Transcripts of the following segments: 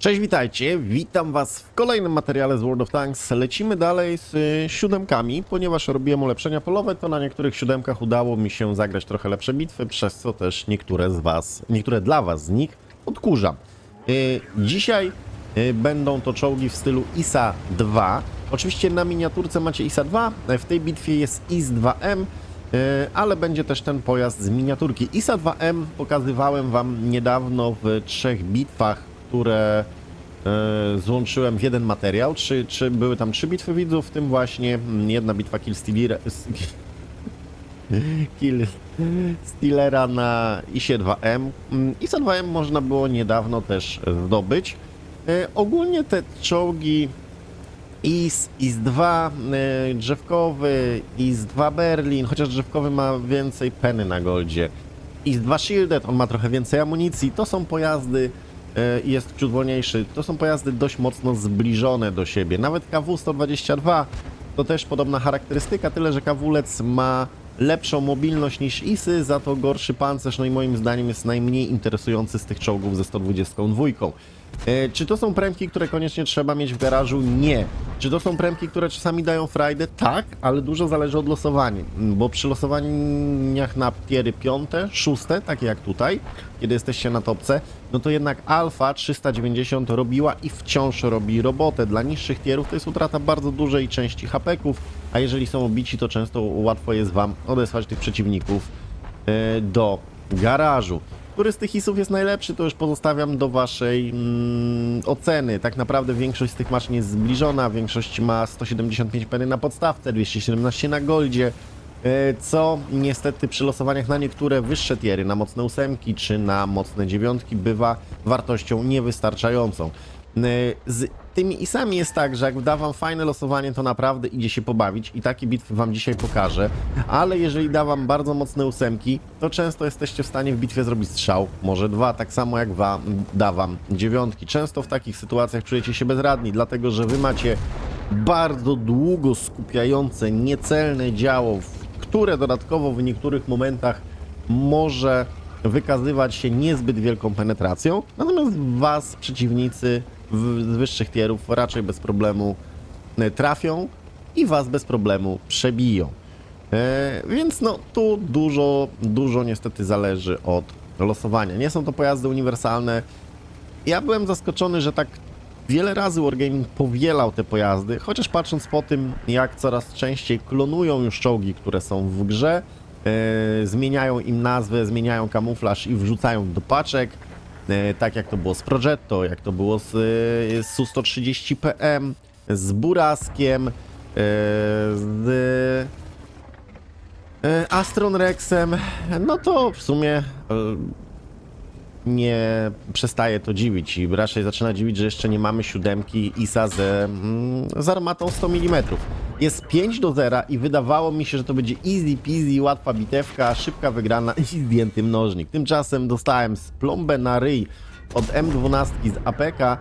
Cześć, witajcie. Witam Was w kolejnym materiale z World of Tanks. Lecimy dalej z y, siódemkami, ponieważ robiłem ulepszenia polowe, to na niektórych siódemkach udało mi się zagrać trochę lepsze bitwy, przez co też niektóre z Was, niektóre dla Was z nich odkurzam. Y, dzisiaj y, będą to czołgi w stylu ISA 2. Oczywiście na miniaturce macie ISA 2, w tej bitwie jest IS-2M, y, ale będzie też ten pojazd z miniaturki. ISA 2M pokazywałem Wam niedawno w trzech bitwach, które e, złączyłem w jeden materiał. Czy, czy były tam trzy bitwy widzów, w tym właśnie jedna bitwa Kill Stealera, Kill Stealera na ISie 2M. Mm, ISA 2M można było niedawno też zdobyć. E, Ogólnie te czołgi IS, IS-2 e, drzewkowy, IS-2 Berlin, chociaż drzewkowy ma więcej peny na goldzie. IS-2 Shielded, on ma trochę więcej amunicji. To są pojazdy i jest ciut wolniejszy. To są pojazdy dość mocno zbliżone do siebie. Nawet KW-122 to też podobna charakterystyka, tyle że kawulec ma lepszą mobilność niż ISy, za to gorszy pancerz, no i moim zdaniem jest najmniej interesujący z tych czołgów ze 122. E, Czy to są premki, które koniecznie trzeba mieć w garażu? Nie. Czy to są premki, które czasami dają frajdę? Tak, ale dużo zależy od losowania, bo przy losowaniach na tiery piąte, szóste, takie jak tutaj, kiedy jesteście na topce, no to jednak Alfa 390 robiła i wciąż robi robotę. Dla niższych tierów to jest utrata bardzo dużej części hapeków, a jeżeli są obici, to często łatwo jest Wam odesłać tych przeciwników e, do garażu. Który z tych isów jest najlepszy, to już pozostawiam do waszej mm, oceny. Tak naprawdę większość z tych maszyn jest zbliżona, większość ma 175 peny na podstawce, 217 na goldzie, e, co niestety przy losowaniach na niektóre wyższe tiery, na mocne ósemki czy na mocne dziewiątki bywa wartością niewystarczającą. E, Z tymi isami jest tak, że jak dawam fajne losowanie, to naprawdę idzie się pobawić i takie bitwy wam dzisiaj pokażę, ale jeżeli dawam bardzo mocne ósemki, to często jesteście w stanie w bitwie zrobić strzał, może dwa, tak samo jak wam dawam dziewiątki. Często w takich sytuacjach czujecie się bezradni, dlatego że wy macie bardzo długo skupiające, niecelne działo, które dodatkowo w niektórych momentach może wykazywać się niezbyt wielką penetracją, natomiast was przeciwnicy z wyższych tierów raczej bez problemu e, trafią i was bez problemu przebiją. E, więc no tu dużo, dużo niestety zależy od losowania. Nie są to pojazdy uniwersalne. Ja byłem zaskoczony, że tak wiele razy Wargaming powielał te pojazdy, chociaż patrząc po tym, jak coraz częściej klonują już czołgi, które są w grze, e, zmieniają im nazwę, zmieniają kamuflaż i wrzucają do paczek, tak jak to było z Progetto, jak to było z, e, z Su-130PM, z Buraskiem, e, z e, Astron Rexem, no to w sumie e, nie przestaje to dziwić i raczej zaczyna dziwić, że jeszcze nie mamy siódemki ISA z, mm, z armatą 100 mm. Jest 5 do 0 i wydawało mi się, że to będzie easy peasy, łatwa bitewka, szybka wygrana i zdjęty mnożnik. Tymczasem dostałem plombę na ryj od M12 z APK,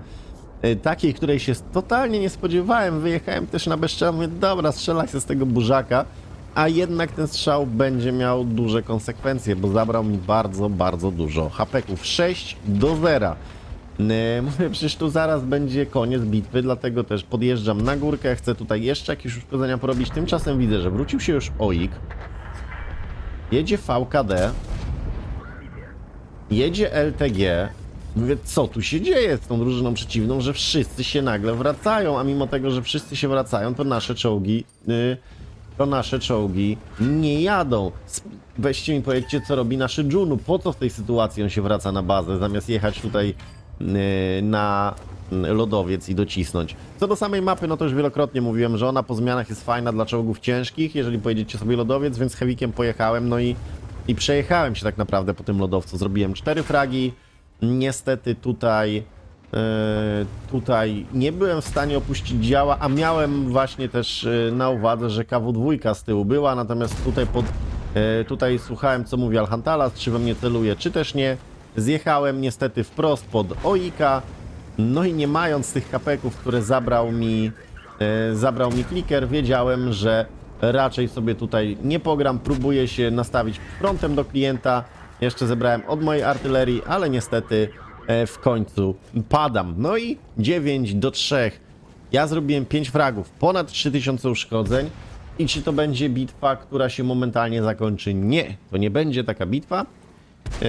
y, takiej, której się totalnie nie spodziewałem. Wyjechałem też na bezczelnie, dobra, strzelaj się z tego burzaka a jednak ten strzał będzie miał duże konsekwencje, bo zabrał mi bardzo, bardzo dużo hapeków. 6 do 0. Yy, Mówię, przecież tu zaraz będzie koniec bitwy, dlatego też podjeżdżam na górkę, chcę tutaj jeszcze jakieś uszkodzenia porobić. Tymczasem widzę, że wrócił się już OIK. Jedzie VKD. Jedzie LTG. Mówię, co tu się dzieje z tą drużyną przeciwną, że wszyscy się nagle wracają, a mimo tego, że wszyscy się wracają, to nasze czołgi... Yy, to nasze czołgi nie jadą. Weźcie mi powiedzcie, co robi nasz Junu. Po co w tej sytuacji on się wraca na bazę, zamiast jechać tutaj yy, na lodowiec i docisnąć. Co do samej mapy, no to już wielokrotnie mówiłem, że ona po zmianach jest fajna dla czołgów ciężkich, jeżeli pojedziecie sobie lodowiec, więc Heavykiem pojechałem, no i, i przejechałem się tak naprawdę po tym lodowcu. Zrobiłem cztery fragi. Niestety tutaj tutaj nie byłem w stanie opuścić działa, a miałem właśnie też e, na uwadze, że KW2 z tyłu była, natomiast tutaj pod, e, tutaj słuchałem co mówi Alhantalas, czy we mnie celuje, czy też nie. Zjechałem niestety wprost pod Oika, no i nie mając tych kapeków, które zabrał mi, e, zabrał mi kliker, wiedziałem, że raczej sobie tutaj nie pogram, próbuję się nastawić frontem do klienta, jeszcze zebrałem od mojej artylerii, ale niestety e, w końcu padam. No i 9 do 3. Ja zrobiłem 5 fragów, ponad 3000 uszkodzeń. I czy to będzie bitwa, która się momentalnie zakończy? Nie, to nie będzie taka bitwa. Yy,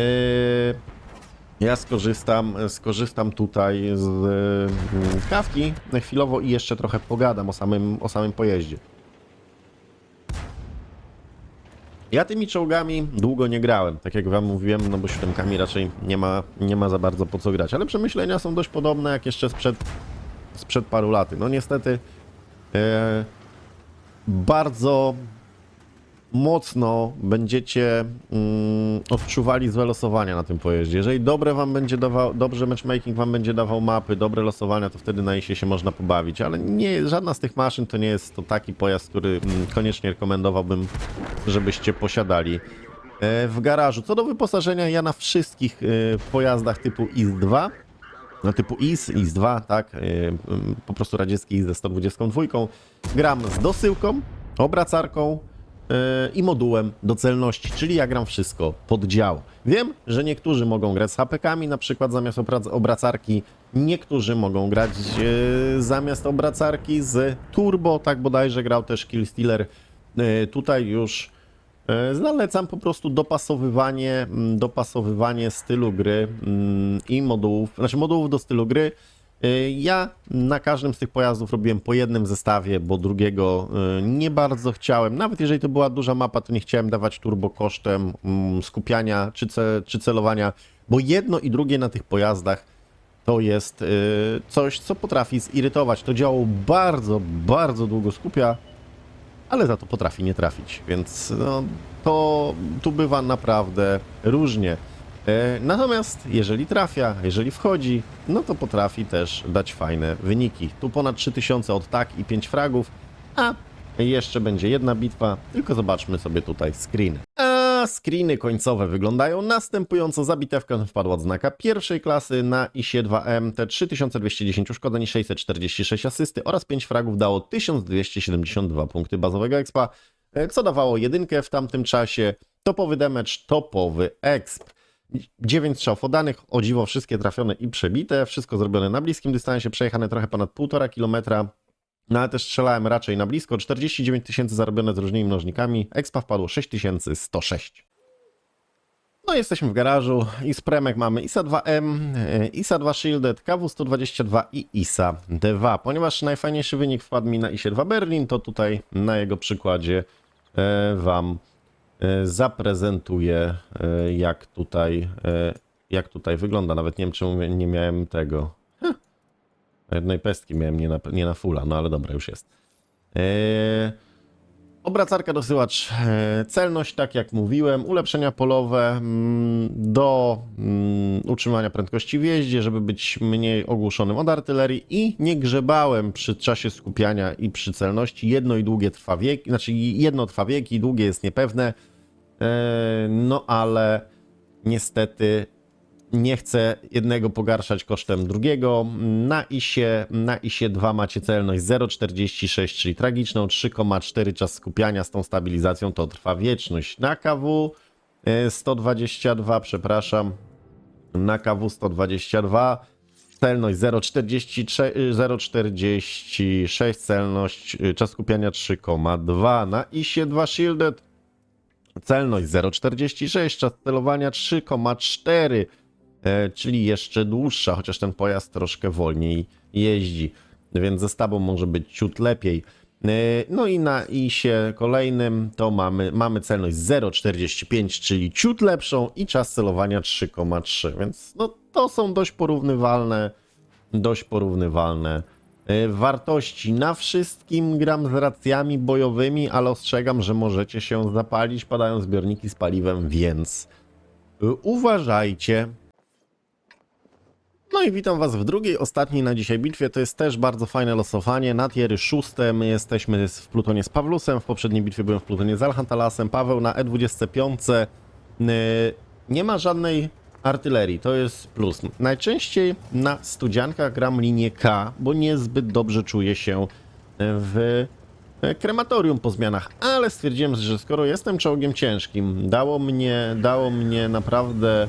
ja skorzystam, skorzystam tutaj z mm, kawki na chwilowo i jeszcze trochę pogadam o samym, o samym pojeździe. Ja tymi czołgami długo nie grałem, tak jak wam mówiłem, no bo siódemkami raczej nie ma, nie ma za bardzo po co grać, ale przemyślenia są dość podobne jak jeszcze sprzed, sprzed paru laty. No niestety e, bardzo mocno będziecie mm, odczuwali złe losowania na tym pojeździe. Jeżeli dobre wam będzie dawał, dobrze matchmaking wam będzie dawał mapy, dobre losowania, to wtedy na ISie się można pobawić, ale nie, żadna z tych maszyn to nie jest to taki pojazd, który mm, koniecznie rekomendowałbym, żebyście posiadali e, w garażu. Co do wyposażenia, ja na wszystkich e, pojazdach typu IS-2 no typu IS, IS-2, tak, yy, yy, po prostu radziecki IS ze 122. Gram z dosyłką, obracarką i modułem do celności, czyli ja gram wszystko pod dział. Wiem, że niektórzy mogą grać z HPK-ami, na przykład zamiast obrac- obracarki, niektórzy mogą grać yy, zamiast obracarki z turbo, tak bodajże grał też Killstealer. Yy, tutaj już Zalecam po prostu dopasowywanie, mm, dopasowywanie stylu gry mm, i modułów, znaczy modułów do stylu gry. E, Ja na każdym z tych pojazdów robiłem po jednym zestawie, bo drugiego e, nie bardzo chciałem. Nawet jeżeli to była duża mapa, to nie chciałem dawać turbo kosztem mm, skupiania czy, ce, czy celowania, bo jedno i drugie na tych pojazdach to jest coś, co potrafi zirytować. To działo bardzo, bardzo długo skupia, ale za to potrafi nie trafić, więc no, to tu bywa naprawdę różnie. E, Natomiast jeżeli trafia, jeżeli wchodzi, no to potrafi też dać fajne wyniki. Tu ponad 3000 od tak i 5 fragów, a jeszcze będzie jedna bitwa, tylko zobaczmy sobie tutaj screen. A screeny końcowe wyglądają następująco. Zabitewka wpadła od znaka pierwszej klasy na ISie 2M, te 3210 uszkodzeń, 646 asysty oraz 5 fragów dało 1272 punkty bazowego expa, e, co dawało jedynkę w tamtym czasie. Topowy damage, topowy exp. 9 strzałów oddanych, o dziwo wszystkie trafione i przebite, wszystko zrobione na bliskim dystansie, przejechane trochę ponad 1,5 km, no ale też strzelałem raczej na blisko, 49 tysięcy zarobione z różnymi mnożnikami, expa wpadło 6106. No jesteśmy w garażu i z premek mamy ISA 2M, e, ISA 2 Shielded, KW122 i ISA 2. Ponieważ najfajniejszy wynik wpadł mi na ISie 2 Berlin, to tutaj na jego przykładzie e, Wam zaprezentuję e, jak tutaj, e, jak tutaj wygląda. Nawet nie wiem czemu nie miałem tego. Jednej pestki miałem nie na, nie na fulla, no ale dobra, już jest. Eee, obracarka dosyłacz, e, celność, tak jak mówiłem, ulepszenia polowe mm, do mm, utrzymania prędkości w jeździe, żeby być mniej ogłuszonym od artylerii i nie grzebałem przy czasie skupiania i przy celności. Jedno i długie trwa wieki, znaczy jedno trwa wieki, drugie jest niepewne, e, no ale niestety nie chcę jednego pogarszać kosztem drugiego. Na ISie, na ISie 2 macie celność 0,46, czyli tragiczną, 3,4 czas skupiania z tą stabilizacją to trwa wieczność. Na KW e, 122, przepraszam, na KW 122 celność 0,43 0,46, celność, y, czas skupiania 3,2. Na ISie 2 Shielded celność 0,46, czas celowania 3,4 e, czyli jeszcze dłuższa, chociaż ten pojazd troszkę wolniej jeździ, więc ze stawą może być ciut lepiej. E, No i na ISie kolejnym to mamy, mamy celność 0,45, czyli ciut lepszą i czas celowania 3,3, więc no to są dość porównywalne, dość porównywalne e, wartości. Na wszystkim gram z racjami bojowymi, ale ostrzegam, że możecie się zapalić, padają zbiorniki z paliwem, więc e, uważajcie. No i witam Was w drugiej, ostatniej na dzisiaj bitwie. To jest też bardzo fajne losowanie. Na tiery szóste my jesteśmy w plutonie z Pawlusem. W poprzedniej bitwie byłem w plutonie z Alhantalasem. Paweł na E25. Yy, Nie ma żadnej artylerii, to jest plus. Najczęściej na studziankach gram linię K, bo niezbyt dobrze czuję się w krematorium po zmianach, ale stwierdziłem, że skoro jestem czołgiem ciężkim, dało mnie, dało mnie naprawdę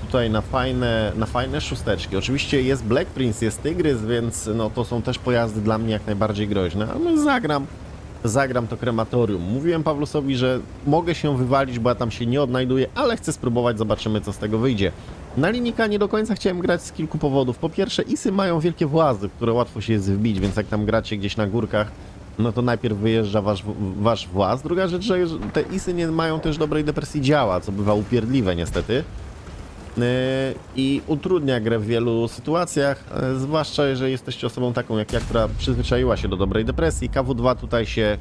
tutaj na fajne, na fajne szósteczki. Oczywiście jest Black Prince, jest Tygrys, więc no to są też pojazdy dla mnie jak najbardziej groźne, ale zagram, zagram to krematorium. Mówiłem Pawlusowi, że mogę się wywalić, bo ja tam się nie odnajduję, ale chcę spróbować, zobaczymy co z tego wyjdzie. Na linijka nie do końca chciałem grać z kilku powodów. Po pierwsze, Isy mają wielkie włazy, które łatwo się jest wbić, więc jak tam gracie gdzieś na górkach, no to najpierw wyjeżdża wasz, wasz właz. Druga rzecz, że te Isy nie mają też dobrej depresji działa, co bywa upierdliwe niestety. Yy, I utrudnia grę w wielu sytuacjach, yy, zwłaszcza jeżeli jesteście osobą taką jak ja, która przyzwyczaiła się do dobrej depresji. KW2 tutaj się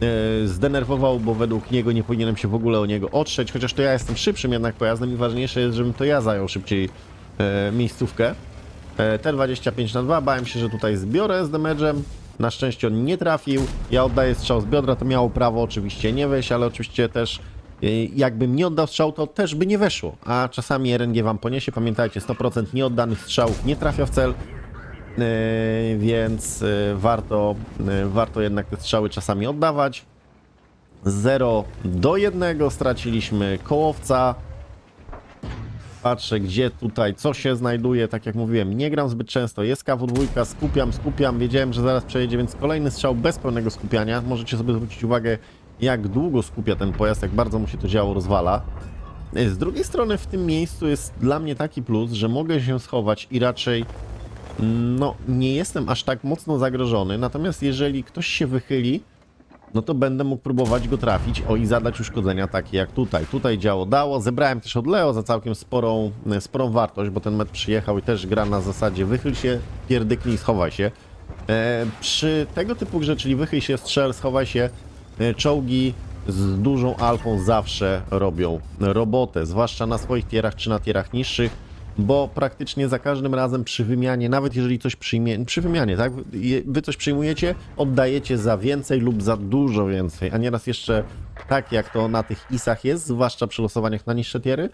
yy, zdenerwował, bo według niego nie powinienem się w ogóle o niego otrzeć, chociaż to ja jestem szybszym jednak pojazdem i ważniejsze jest, żebym to ja zajął szybciej miejscówkę. T25 na 2, bałem się, że tutaj zbiorę z damage'em. Na szczęście on nie trafił. Ja oddaję strzał z biodra, to miało prawo oczywiście nie wejść, ale oczywiście też y, jakbym nie oddał strzału, to też by nie weszło. A czasami RNG wam poniesie. Pamiętajcie, 100% nieoddanych strzałów nie trafia w cel. Yy, więc yy, warto, yy, warto jednak te strzały czasami oddawać. 0 do 1 straciliśmy kołowca. Patrzę, gdzie tutaj, co się znajduje. Tak jak mówiłem, nie gram zbyt często. Jest KW2, skupiam, skupiam. Wiedziałem, że zaraz przejedzie, więc kolejny strzał bez pełnego skupiania. Możecie sobie zwrócić uwagę, jak długo skupia ten pojazd, jak bardzo mu się to działo rozwala. Z drugiej strony w tym miejscu jest dla mnie taki plus, że mogę się schować i raczej no, nie jestem aż tak mocno zagrożony. Natomiast jeżeli ktoś się wychyli, no to będę mógł próbować go trafić, o i zadać uszkodzenia takie jak tutaj. Tutaj działo dało, zebrałem też od Leo za całkiem sporą, e, sporą wartość, bo ten met przyjechał i też gra na zasadzie wychyl się, pierdyknij, schowaj się. E, przy tego typu grze, czyli wychyl się, strzel, schowaj się, e, czołgi z dużą alfą zawsze robią robotę, zwłaszcza na swoich tierach czy na tierach niższych bo praktycznie za każdym razem przy wymianie, nawet jeżeli coś przyjmie, przy wymianie, tak, wy coś przyjmujecie, oddajecie za więcej lub za dużo więcej, a nieraz jeszcze tak jak to na tych isach jest, zwłaszcza przy losowaniach na niższe tiery,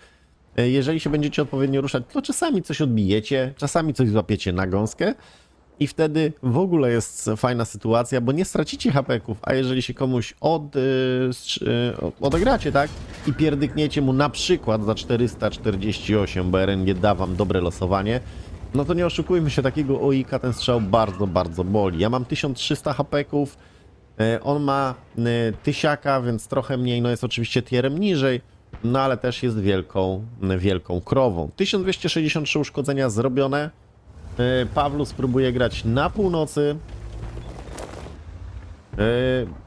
e, jeżeli się będziecie odpowiednio ruszać, to czasami coś odbijecie, czasami coś złapiecie na gąskę i wtedy w ogóle jest fajna sytuacja, bo nie stracicie hapeków, a jeżeli się komuś od, y, y, odegracie, tak, i pierdykniecie mu na przykład za 448, bo RNG da wam dobre losowanie, no to nie oszukujmy się, takiego OIK ten strzał bardzo, bardzo boli. Ja mam 1300 hapeków, y, on ma tysiaka, więc trochę mniej, no jest oczywiście tierem niżej, no ale też jest wielką, wielką krową. 1263 uszkodzenia zrobione, E, Pawlu spróbuje grać na północy. E,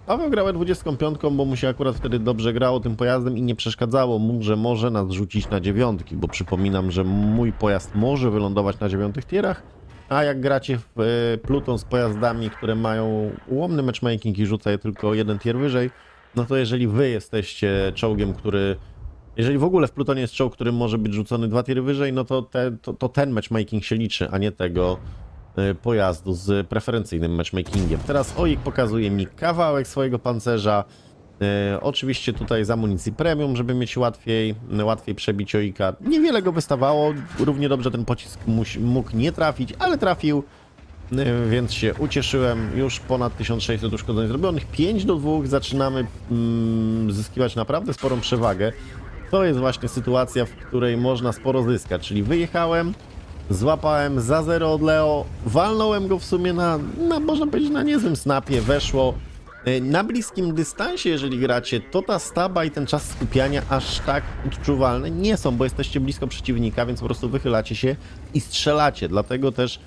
Paweł grał 25, bo mu się akurat wtedy dobrze grało tym pojazdem i nie przeszkadzało mu, że może nas rzucić na dziewiątki, bo przypominam, że mój pojazd może wylądować na dziewiątych tierach, a jak gracie w e, Pluton z pojazdami, które mają ułomny matchmaking i rzuca je tylko jeden tier wyżej, no to jeżeli wy jesteście czołgiem, który jeżeli w ogóle w Plutonie jest czołg, który może być rzucony dwa tiry wyżej, no to, te, to, to ten matchmaking się liczy, a nie tego y, pojazdu z preferencyjnym matchmakingiem. Teraz OIK pokazuje mi kawałek swojego pancerza. Y, oczywiście tutaj z amunicji premium, żeby mieć łatwiej, łatwiej przebić OIKa. Niewiele go wystawało, równie dobrze ten pocisk mógł nie trafić, ale trafił. Y, Więc się ucieszyłem. Już ponad 1600 uszkodzeń zrobionych. 5 do 2 zaczynamy mm, zyskiwać naprawdę sporą przewagę. To jest właśnie sytuacja, w której można sporo zyskać. Czyli wyjechałem, złapałem za zero od Leo, walnąłem go w sumie na, na można powiedzieć, na niezłym snapie, weszło. Y, Na bliskim dystansie, jeżeli gracie, to ta staba i ten czas skupiania aż tak odczuwalne nie są, bo jesteście blisko przeciwnika, więc po prostu wychylacie się i strzelacie. Dlatego też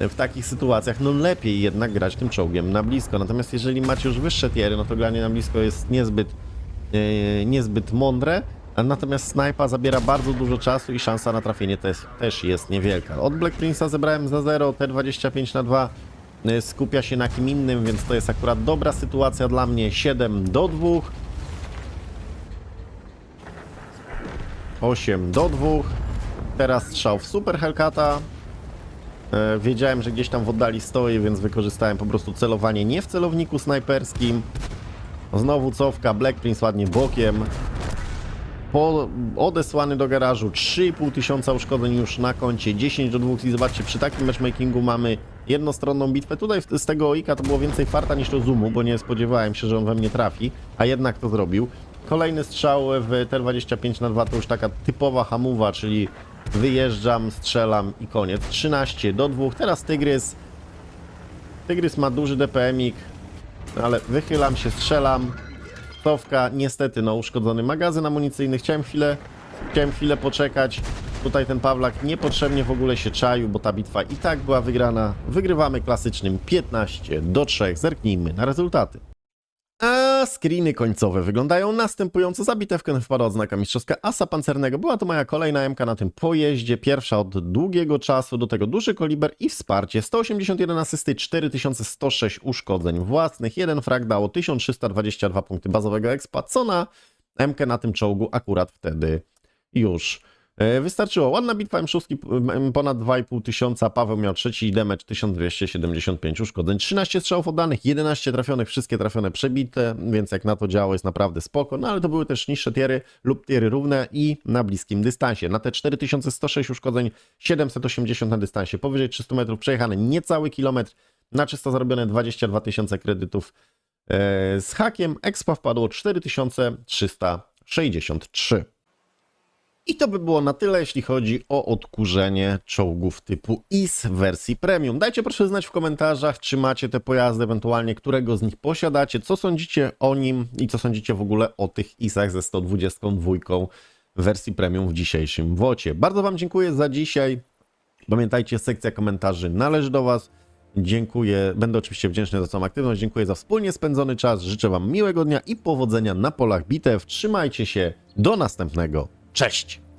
w takich sytuacjach no lepiej jednak grać tym czołgiem na blisko. Natomiast jeżeli macie już wyższe tiery, no to granie na blisko jest niezbyt, yy, niezbyt mądre. Natomiast snajpa zabiera bardzo dużo czasu i szansa na trafienie też, też jest niewielka. Od Black Prince'a zebrałem za 0, T25 na 2 yy, skupia się na kim innym, więc to jest akurat dobra sytuacja dla mnie. 7 do 2. 8 do 2. Teraz strzał w Super Hellcata. E, Wiedziałem, że gdzieś tam w oddali stoi, więc wykorzystałem po prostu celowanie nie w celowniku snajperskim. Znowu cofka, Black Prince ładnie bokiem. Po, odesłany do garażu, 3,5 tysiąca uszkodzeń już na koncie, 10 do 2 i zobaczcie, przy takim matchmakingu mamy jednostronną bitwę. Tutaj z tego Oika to było więcej farta niż rozumu, bo nie spodziewałem się, że on we mnie trafi, a jednak to zrobił. kolejny strzał w T25 na 2 to już taka typowa hamuwa, czyli wyjeżdżam, strzelam i koniec. 13 do 2. Teraz Tygrys. Tygrys ma duży DPM-ik, ale wychylam się, strzelam. Niestety, no uszkodzony magazyn amunicyjny. Chciałem chwilę, chciałem chwilę poczekać. Tutaj ten Pawlak niepotrzebnie w ogóle się czaił, bo ta bitwa i tak była wygrana. Wygrywamy klasycznym 15 do 3. Zerknijmy na rezultaty. Screeny końcowe wyglądają następująco. Za bitewkę wpadła odznaka mistrzowska asa pancernego. Była to moja kolejna MK na tym pojeździe. Pierwsza od długiego czasu. Do tego duży koliber i wsparcie. 181 asysty, 4106 uszkodzeń własnych. Jeden frag dało 1322 punkty bazowego expa, co na MK na tym czołgu akurat wtedy już wystarczyło. Ładna bitwa M6, m, ponad 2,5 tysiąca. Paweł miał trzeci damage, 1275 uszkodzeń. 13 strzałów oddanych, 11 trafionych, wszystkie trafione przebite, więc jak na to działo jest naprawdę spoko. No ale to były też niższe tiery lub tiery równe i na bliskim dystansie. Na te 4106 uszkodzeń, 780 na dystansie, powyżej 300 metrów przejechane niecały kilometr, na czysto zarobione 22 tysiące kredytów e, z hakiem. Expa wpadło 4363. I to by było na tyle, jeśli chodzi o odkurzenie czołgów typu IS w wersji premium. Dajcie proszę znać w komentarzach, czy macie te pojazdy, ewentualnie którego z nich posiadacie, co sądzicie o nim i co sądzicie w ogóle o tych ISach ze 122 w wersji premium w dzisiejszym wocie. Bardzo Wam dziękuję za dzisiaj. Pamiętajcie, sekcja komentarzy należy do Was. Dziękuję, będę oczywiście wdzięczny za całą aktywność. Dziękuję za wspólnie spędzony czas. Życzę Wam miłego dnia i powodzenia na polach bitew. Trzymajcie się, do następnego. Cześć!